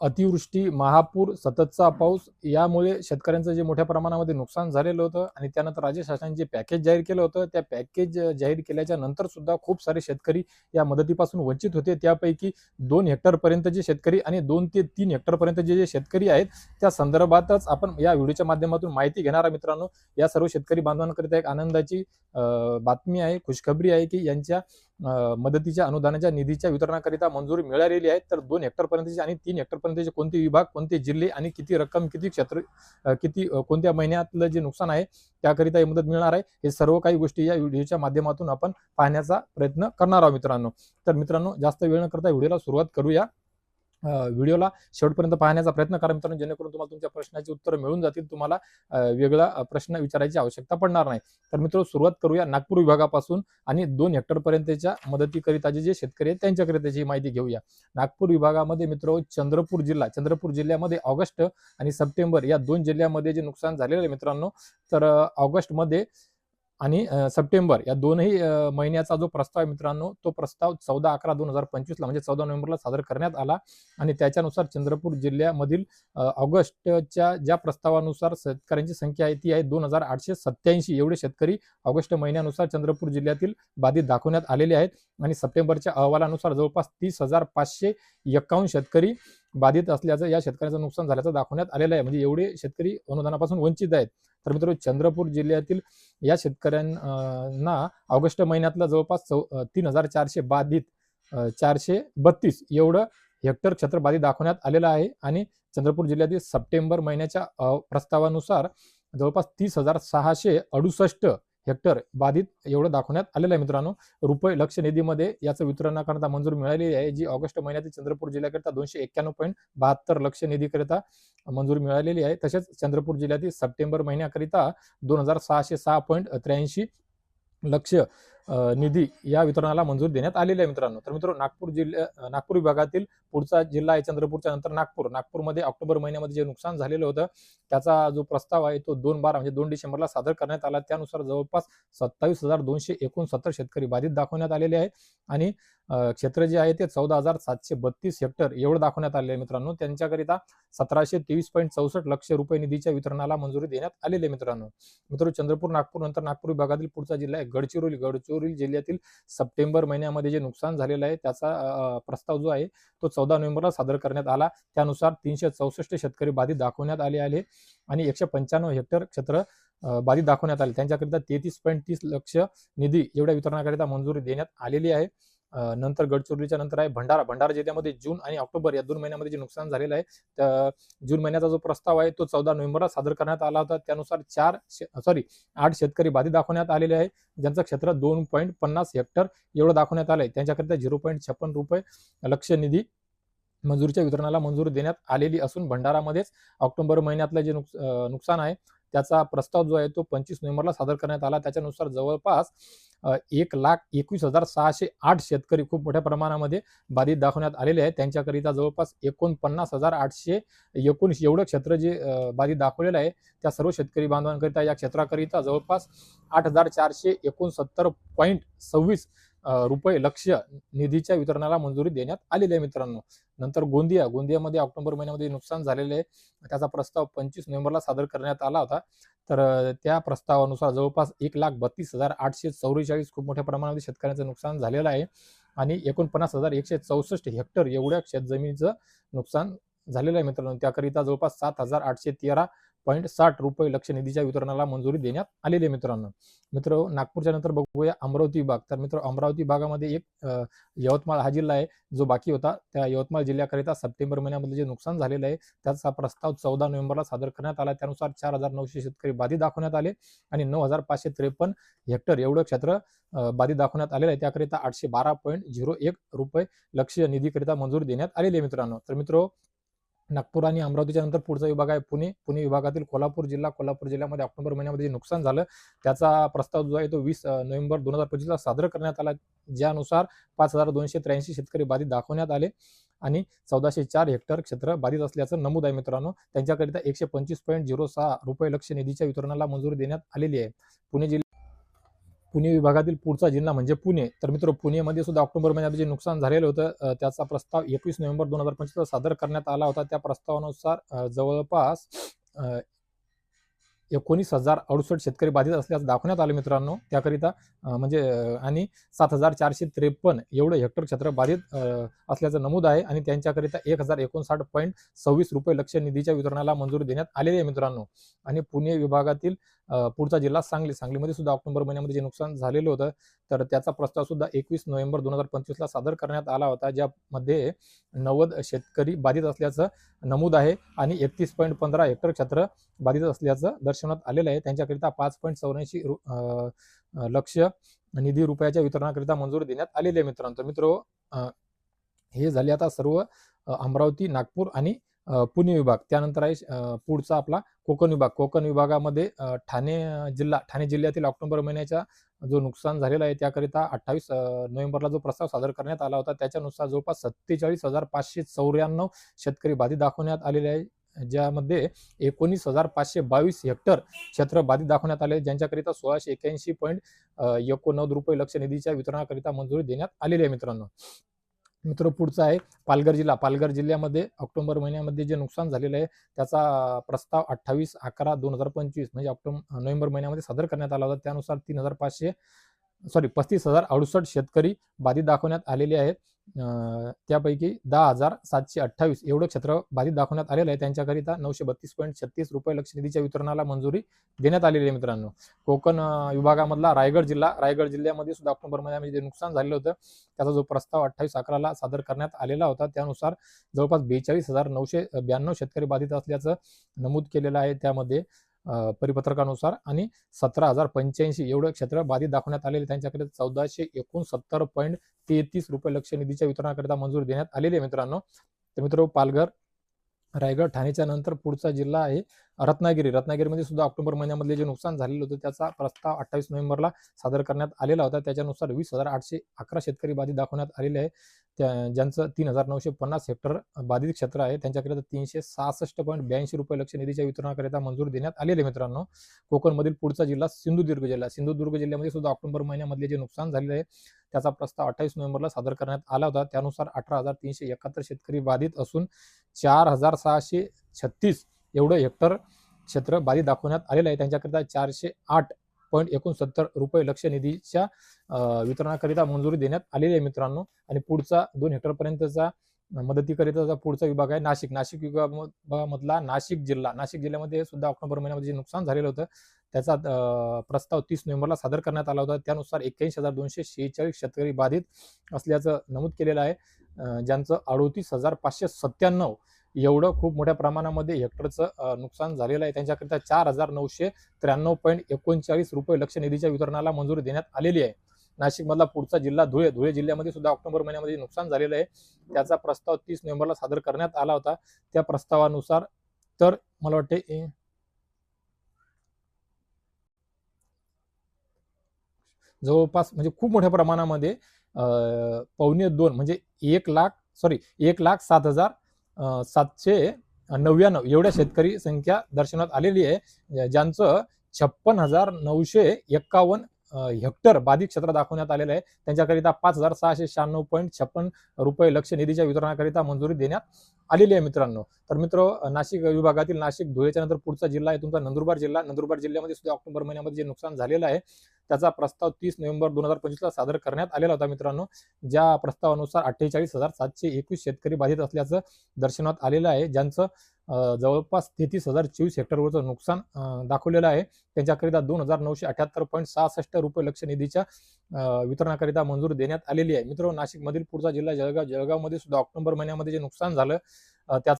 अतिवृष्टी महापूर सततचा पाऊस यामुळे शेतकऱ्यांचं जे मोठ्या प्रमाणामध्ये नुकसान झालेलं होतं आणि त्यानंतर राज्य शासनाने जे पॅकेज जाहीर केलं होतं त्या पॅकेज जाहीर केल्याच्यानंतर सुद्धा खूप सारे शेतकरी या मदतीपासून वंचित होते. त्यापैकी दोन हेक्टरपर्यंतचे शेतकरी आणि दोन ते तीन हेक्टरपर्यंत जे जे शेतकरी आहेत त्या संदर्भातच आपण या व्हिडिओच्या माध्यमातून माहिती घेणारा मित्रांनो. या सर्व शेतकरी बांधवांकरिता एक आनंदाची बातमी आहे खुशखबरी आहे की यांच्या मदतीच्या अनुदानाच्या निधीच्या वितरणाकरिता मंजुरी मिळालेली आहे. तर दोन हेक्टरपर्यंतचे आणि तीन हेक्टरपर्यंतचे कोणते विभाग कोणते जिल्हे आणि किती रक्कम किती क्षेत्र किती कोणत्या महिन्यातलं जे नुकसान आहे त्याकरिता ही मदत मिळणार आहे. हे सर्व काही गोष्टी या व्हिडिओच्या माध्यमातून आपण पाहण्याचा प्रयत्न करणार आहोत मित्रांनो. तर मित्रांनो जास्त वेळ न करता व्हिडिओला सुरुवात करूया. व्हिडिओला शेवटपर्यंत पाहण्याचा प्रयत्न करा मित्रांनो जेणेकरून तुम्हाला तुमच्या प्रश्नाची उत्तरं मिळून जातील. तुम्हाला वेगळा प्रश्न विचारायची आवश्यकता पडणार नाही. तर मित्र सुरुवात करूया नागपूर विभागापासून आणि दोन हेक्टरपर्यंतच्या मदतीकरिताचे जे शेतकरी आहेत त्यांच्याकरिताची माहिती घेऊया. नागपूर विभागामध्ये मित्र चंद्रपूर जिल्हा चंद्रपूर जिल्ह्यामध्ये ऑगस्ट आणि सप्टेंबर या दोन जिल्ह्यामध्ये जे नुकसान झालेलं आहे मित्रांनो तर ऑगस्टमध्ये आणि सप्टेंबर या दोनही महिन्याचा जो प्रस्ताव आहे मित्रांनो तो प्रस्ताव चौदा अकरा दोन हजार पंचवीसला म्हणजे चौदा नोव्हेंबरला सादर करण्यात आला आणि त्याच्यानुसार चंद्रपूर जिल्ह्यामधील ऑगस्टच्या ज्या प्रस्तावानुसार शेतकऱ्यांची संख्या आहे ती आहे दोन हजार आठशे सत्याऐंशी एवढे शेतकरी ऑगस्ट महिन्यानुसार चंद्रपूर जिल्ह्यातील बाधित दाखवण्यात आलेले आहेत आणि सप्टेंबरच्या अहवालानुसार जवळपास तीस हजार पाचशे एक्कावन्न शेतकरी बाधित असल्याचं या शेतकऱ्यांचं नुकसान झाल्याचं दाखवण्यात आलेलं आहे. म्हणजे एवढे शेतकरी अनुदानापासून वंचित आहेत. तर मित्रांनो चंद्रपूर जिल्ह्यातील या शेतकऱ्यांना ऑगस्ट महिन्यातला जवळपास चौ तीन हजार चारशे बाधित चारशे बत्तीस एवढं हेक्टर क्षेत्र बाधित दाखवण्यात आलेलं आहे. आणि चंद्रपूर जिल्ह्यातील सप्टेंबर महिन्याच्या प्रस्तावानुसार जवळपास तीस हजार सहाशे अडुसष्ट हेक्टर बाधित एवढं दाखवण्यात आलेलं आहे मित्रांनो. रुपये लक्ष निधीमध्ये याचं वितरणाकरता मंजूर मिळालेली आहे जी ऑगस्ट महिन्यातील चंद्रपूर जिल्ह्याकरिता दोनशे एक्क्याण्णव पॉईंट बहात्तर लक्ष निधीकरिता मंजूर मिळालेली आहे. तसेच चंद्रपूर जिल्ह्यातील सप्टेंबर महिन्याकरिता दोन हजार सहाशे सहा पॉईंट त्र्याऐंशी लक्ष निधी या वितरणाला मंजुरी देण्यात आलेली आहे मित्रांनो. तर मित्रांनो नागपूर जिल्ह्या नागपूर विभागातील पुढचा जिल्हा आहे चंद्रपूरच्या नंतर नागपूर. नागपूरमध्ये ऑक्टोबर महिन्यामध्ये जे नुकसान झालेलं होतं त्याचा जो प्रस्ताव आहे तो दोन बारा म्हणजे दोन डिसेंबरला सादर करण्यात आला. त्यानुसार जवळपास सत्तावीस हजार दोनशे एकोणसत्तर शेतकरी बाधित दाखवण्यात आलेले आहेत आणि क्षेत्र जे आहे ते चौदा हजार सातशे बत्तीस हेक्टर एवढं दाखवण्यात आलेले आहे मित्रांनो. त्यांच्याकरिता सतराशे तेवीस पॉईंट चौसष्ट लक्ष रुपये निधीच्या वितरणाला मंजुरी देण्यात आलेली आहे मित्रांनो. मित्र चंद्रपूर नागपूर नंतर नागपूर विभागातील पुढचा जिल्हा आहे गडचिरोली. गडचिरोली जिल्ह्यातील सप्टेंबर महिन्यामध्ये जे नुकसान झालेलं आहे त्याचा प्रस्ताव जो आहे तो चौदा नोव्हेंबरला सादर करण्यात आला. त्यानुसार तीनशे चौसष्ट शेतकरी बाधित दाखवण्यात आले आले आणि एकशे पंच्याण्णव हेक्टर क्षेत्र बाधित दाखवण्यात आले. त्यांच्याकरिता तेहतीस पॉईंट तीस लक्ष निधी एवढ्या वितरणाकरिता मंजुरी देण्यात आलेली आहे. नंतर गडचिरोलीच्या नंतर आहे भंडारा. भंडारा जिल्ह्यामध्ये जून आणि ऑक्टोबर या दोन महिन्यामध्ये जे नुकसान झालेलं आहे जून महिन्याचा जो प्रस्ताव आहे तो चौदा नोव्हेंबरला सादर करण्यात आला होता. त्यानुसार चार सॉरी आठ शेतकरी बाधित दाखवण्यात आलेले आहे. ज्यांचं क्षेत्र दोन पॉईंट पन्नास हेक्टर एवढं दाखवण्यात आलंय. त्यांच्याकरिता झिरो पॉईंट छप्पन रुपये लक्ष निधी मंजुरीच्या वितरणाला मंजुरी देण्यात आलेली असून भंडारामध्येच ऑक्टोबर महिन्यातलं जे नुकसान आहे त्याचा प्रस्ताव जो आहे तो पंचवीस नोव्हेंबरला सादर करण्यात आला. त्याच्यानुसार जवळपास एक लाख एकवीस हजार सहाशे आठ शेतकरी खूप मोठ्या प्रमाणामध्ये बाधित दाखवण्यात आलेले आहेत. त्यांच्याकरिता जवळपास एकोणपन्नास हजार आठशे एकोणीस एवढं क्षेत्र जे बाधित दाखवलेलं आहे त्या सर्व शेतकरी बांधवांकरिता या क्षेत्राकरिता जवळपास आठ हजार चारशे एकोणसत्तर पॉईंट सव्वीस रुपये लक्ष निधीच्या वितरणाला मंजुरी देण्यात आलेली आहे मित्रांनो. नंतर गोंदिया गोंदियामध्ये ऑक्टोबर महिन्यामध्ये नुकसान झालेले आहे. त्याचा प्रस्ताव पंचवीस नोव्हेंबरला सादर करण्यात आला होता. तर त्या प्रस्तावानुसार जवळपास एक लाख बत्तीस हजार आठशे चौवेचाळीस खूप मोठ्या प्रमाणामध्ये शेतकऱ्यांचं नुकसान झालेलं आहे. आणि एकोणपन्नास हजार एकशे चौसष्ट हेक्टर एवढ्या शेतजमिनीचं नुकसान झालेलं आहे मित्रांनो. त्याकरिता जवळपास सात हजार आठशे तेरा पॉईंट साठ रुपये लक्ष निधीच्या वितरणाला मंजुरी देण्यात आलेली आहे मित्रांनो. मित्र नागपूरच्या नंतर बघूया अमरावती विभाग. तर मित्र अमरावती भागामध्ये एक यवतमाळ हा जिल्हा आहे जो बाकी होता. त्या यवतमाळ जिल्ह्याकरिता सप्टेंबर महिन्यामध्ये जे नुकसान झालेलं आहे त्याचा प्रस्ताव चौदा नोव्हेंबरला सादर करण्यात आला. त्यानुसार चार हजार नऊशे शेतकरी बाधित दाखवण्यात आले आणि नऊ हजार पाचशे त्रेपन्न हेक्टर एवढं क्षेत्र बाधित दाखवण्यात आलेलं आहे. त्याकरिता आठशे बारा पॉईंट झिरो एक रुपये लक्ष निधीकरिता मंजुरी देण्यात आलेली आहे मित्रांनो. तर मित्र नागपूर आणि अमरावतीच्या नंतर पुढचा विभाग आहे पुणे. पुणे विभागातील कोल्हापूर जिल्हा कोल्हापूर जिल्ह्यामध्ये ऑक्टोबर महिन्यामध्ये जे नुकसान झालं त्याचा प्रस्ताव जो आहे तो वीस नोव्हेंबर दोन हजार पंचवीसला सादर करण्यात आला. ज्यानुसार पाच हजार दोनशे त्र्याऐंशी शेतकरी बाधित दाखवण्यात आले आणि चौदाशे चार हेक्टर क्षेत्र बाधित असल्याचं नमूद आहे मित्रांनो. त्यांच्याकरिता एकशे पंचवीस पॉईंट झिरो सहा रुपये लक्ष निधीच्या वितरणाला मंजुरी देण्यात आलेली आहे. पुणे जिल्हा पुणे विभागातील पुढचा जिल्हा म्हणजे पुणे. तर मित्र पुणेमध्ये सुद्धा ऑक्टोबर महिन्यात जे नुकसान झालेलं होतं त्याचा प्रस्ताव एकवीस नोव्हेंबर दोन हजार पंचवीस सादर करण्यात आला होता. त्या प्रस्तावानुसार जवळपास एकोणीस हजार अडुसष्ट शेतकरी बाधित असल्याचं दाखवण्यात आलं मित्रांनो. त्याकरिता म्हणजे आणि सात हजार चारशे त्रेपन्न एवढं हेक्टर क्षेत्र बाधित असल्याचं नमूद आहे. आणि त्यांच्याकरिता एक हजार एकोणसाठ पॉईंट सव्वीस रुपये लक्ष निधीच्या वितरणाला मंजुरी देण्यात आलेली आहे मित्रांनो. आणि पुणे विभागातील पुढचा जिल्हा सांगली. सांगलीमध्ये सुद्धा ऑक्टोबर महिन्यामध्ये जे नुकसान झालेलं होतं तर त्याचा प्रस्ताव सुद्धा एकवीस नोव्हेंबर दोन हजार पंचवीसला सादर करण्यात आला होता ज्यामध्ये नव्वद शेतकरी बाधित असल्याचं नमूद आहे आणि एकतीस पॉईंट पंधरा हेक्टर क्षेत्र बाधित असल्याचं दर्शवण्यात आलेलं आहे. त्यांच्याकरिता पाच पॉईंट चौऱ्याऐंशी लक्ष निधी रुपयाच्या वितरणाकरिता मंजुरी देण्यात आलेली आहे मित्रांनो. तर मित्र हे झाले आता सर्व अमरावती नागपूर आणि पुणे विभाग. त्यानंतर आहे पुढचा आपला कोकण विभाग. कोकण विभागामध्ये ठाणे जिल्हा ठाणे जिल्ह्यातील ऑक्टोबर महिन्याचा जो नुकसान झालेला आहे त्याकरिता अठ्ठावीस नोव्हेंबरला जो प्रस्ताव सादर करण्यात आला होता त्याच्यानुसार जवळपास सत्तेचाळीस हजार पाचशे चौऱ्याण्णव शेतकरी बाधित दाखवण्यात आलेले आहे. ज्यामध्ये एकोणीस हजार पाचशे बावीस हेक्टर क्षेत्र बाधित दाखवण्यात आले ज्यांच्याकरिता सोळाशे एक्याऐंशी पॉईंट एकोणनव्वद रुपये लक्ष निधीच्या वितरणाकरिता मंजुरी देण्यात आलेली आहे मित्रांनो. मित्र पुढचा आहे. पालघर जिल्हा. पालघर जिल्ह्यामध्ये ऑक्टोबर महिन्यामध्ये जे नुकसान झालेलं आहे त्याचा प्रस्ताव अठ्ठावीस अकरा दोन हजार पंचवीस म्हणजे ऑक्टोबर नोव्हेंबर महिन्यामध्ये सादर करण्यात आला होता. त्यानुसार तीन हजार पाचशे सॉरी पस्तीस हजार अडुसष्ट शेतकरी बाधित दाखवण्यात आलेले आहेत. त्यापैकी दहा हजार सातशे अठ्ठावीस एवढं क्षेत्र बाधित दाखवण्यात आलेलं आहे. त्यांच्याकरिता नऊशे बत्तीस पॉईंट छत्तीस रुपये लक्ष निधीच्या वितरणाला मंजुरी देण्यात आलेली आहे मित्रांनो. कोकण विभागामधला रायगड जिल्हा रायगड जिल्ह्यामध्ये सुद्धा ऑक्टोबर महिन्यामध्ये म्हणजे जे नुकसान झालेलं होतं त्याचा जो प्रस्ताव अठ्ठावीस अकराला सादर करण्यात आलेला होता त्यानुसार जवळपास बेचाळीस हजार नऊशे ब्याण्णव शेतकरी बाधित असल्याचं नमूद केलेलं आहे त्यामध्ये. परिपत्रकानुसार आणि सतरा हजार पंच्याऐंशी एवढं क्षेत्र बाधित दाखवण्यात आलेले. त्यांच्याकडे चौदाशे एकोणसत्तर पॉईंट तेहतीस रुपये लक्ष निधीच्या वितरणाकरिता मंजूर देण्यात आलेली आहे मित्रांनो. तर मित्र पालघर रायगड ठाणेच्या नंतर पुढचा जिल्हा आहे रत्नागिरी. रत्नागिरीमध्ये सुद्धा ऑक्टोबर महिन्यामध्ये जे नुकसान झालेलं होतं त्याचा प्रस्ताव अठ्ठावीस नोव्हेंबरला सादर करण्यात आलेला होता. त्याच्यानुसार वीस हजार आठशे अकरा शेतकरी बाधित दाखवण्यात आलेले आहे. त्या ज्यांचं तीन हजार नऊशे पन्नास हेक्टर बाधित क्षेत्र आहे त्यांच्याकरिता तीनशे सहासष्ट पॉईंट ब्याऐंशी रुपये लक्ष निधीच्या वितरणाकरिता मंजूर देण्यात आलेले आहे मित्रांनो. कोकणमधील पुढचा जिल्हा सिंधुदुर्ग जिल्हा सिंधुदुर्ग जिल्ह्यामध्ये सुद्धा ऑक्टोबर महिन्यामधले जे नुकसान झालेलं आहे त्याचा प्रस्ताव अठ्ठावीस नोव्हेंबरला सादर करण्यात आला होता. त्यानुसार अठरा हजार तीनशे एकाहत्तर शेतकरी बाधित असून चार हजार सहाशे छत्तीस एवढं हेक्टर क्षेत्र बाधित दाखवण्यात आलेलं आहे. त्यांच्याकरिता चारशे आठ पॉईंट एकोणसत्तर रुपये लक्ष निधीच्या वितरणाकरिता मंजुरी देण्यात आलेली आहे मित्रांनो. आणि पुढचा दोन हेक्टरपर्यंतचा मदतीकरिताचा पुढचा विभाग आहे नाशिक. नाशिक विभागामधला नाशिक जिल्हा. नाशिक जिल्ह्यामध्ये सुद्धा ऑक्टोबर महिन्यामध्ये जे नुकसान झालेलं होतं त्याचा प्रस्ताव तीस नोव्हेंबरला सादर करण्यात आला होता. त्यानुसार एक्क्याऐंशी हजार दोनशे शेहेचाळीस शेतकरी बाधित असल्याचं नमूद केलेलं आहे. ज्यांचं अडोतीस हजार पाचशे सत्त्याण्णव एवढं खूप मोठ्या प्रमाणामध्ये हेक्टरचं नुकसान झालेलं आहे. त्यांच्याकरिता चार हजार नऊशे त्र्याण्णव पॉईंट एकोणचाळीस रुपये लक्ष निधीच्या वितरणाला मंजुरी देण्यात आलेली आहे. नाशिकमधला पुढचा जिल्हा धुळे धुळे जिल्ह्यामध्ये सुद्धा ऑक्टोबर महिन्यामध्ये नुकसान झालेलं आहे. त्याचा प्रस्ताव तीस नोव्हेंबरला सादर करण्यात आला होता. त्या प्रस्तावानुसार तर मला वाटते जवळपास म्हणजे खूप मोठ्या प्रमाणामध्ये अं, पावणे दोन म्हणजे एक लाख सॉरी एक लाख सात हजार सातशे नव्याण्णव एवढ्या शेतकरी संख्या दर्शनात आलेली आहे. ज्यांचं छप्पन हजार नऊशे एक्कावन्न हेक्टर बाधित क्षेत्र दाखवण्यात आलेलं आहे. त्यांच्याकरिता पाच हजार सहाशे शहाण्णव पॉईंट छप्पन रुपये लक्ष निधीच्या वितरणाकरिता मंजुरी देण्यात आलेली आहे मित्रांनो. तर मित्र नाशिक विभागातील नाशिक धुळेच्या नंतर पुढचा जिल्हा आहे. तुमचा नंदुरबार जिल्हा. नंदुरबार जिल्ह्यामध्ये सुद्धा ऑक्टोबर महिन्यामध्ये जे नुकसान झालेलं आहे त्याचा प्रस्ताव तीस नोव्हेंबर दोन हजार पंचवीसला सादर करण्यात आलेला होता मित्रांनो. ज्या प्रस्तावानुसार अठ्ठेचाळीस हजार सातशे एकवीस शेतकरी बाधित असल्याचं दर्शनात आलेलं आहे. ज्यांचं जवळपास तेहतीस हजार चोवीस हेक्टरवरचं नुकसान दाखवलेलं आहे. त्यांच्याकरिता दोन हजार नऊशे अठ्याहत्तर पॉईंट सहासष्ट रुपये लक्ष निधीच्या वितरणाकरिता मंजूर देण्यात आलेली आहे. मित्र नाशिकमधील पुढचा जिल्हा जळगाव जळगावमध्ये सुद्धा ऑक्टोबर महिन्यामध्ये जे नुकसान झालं अं, त्याचा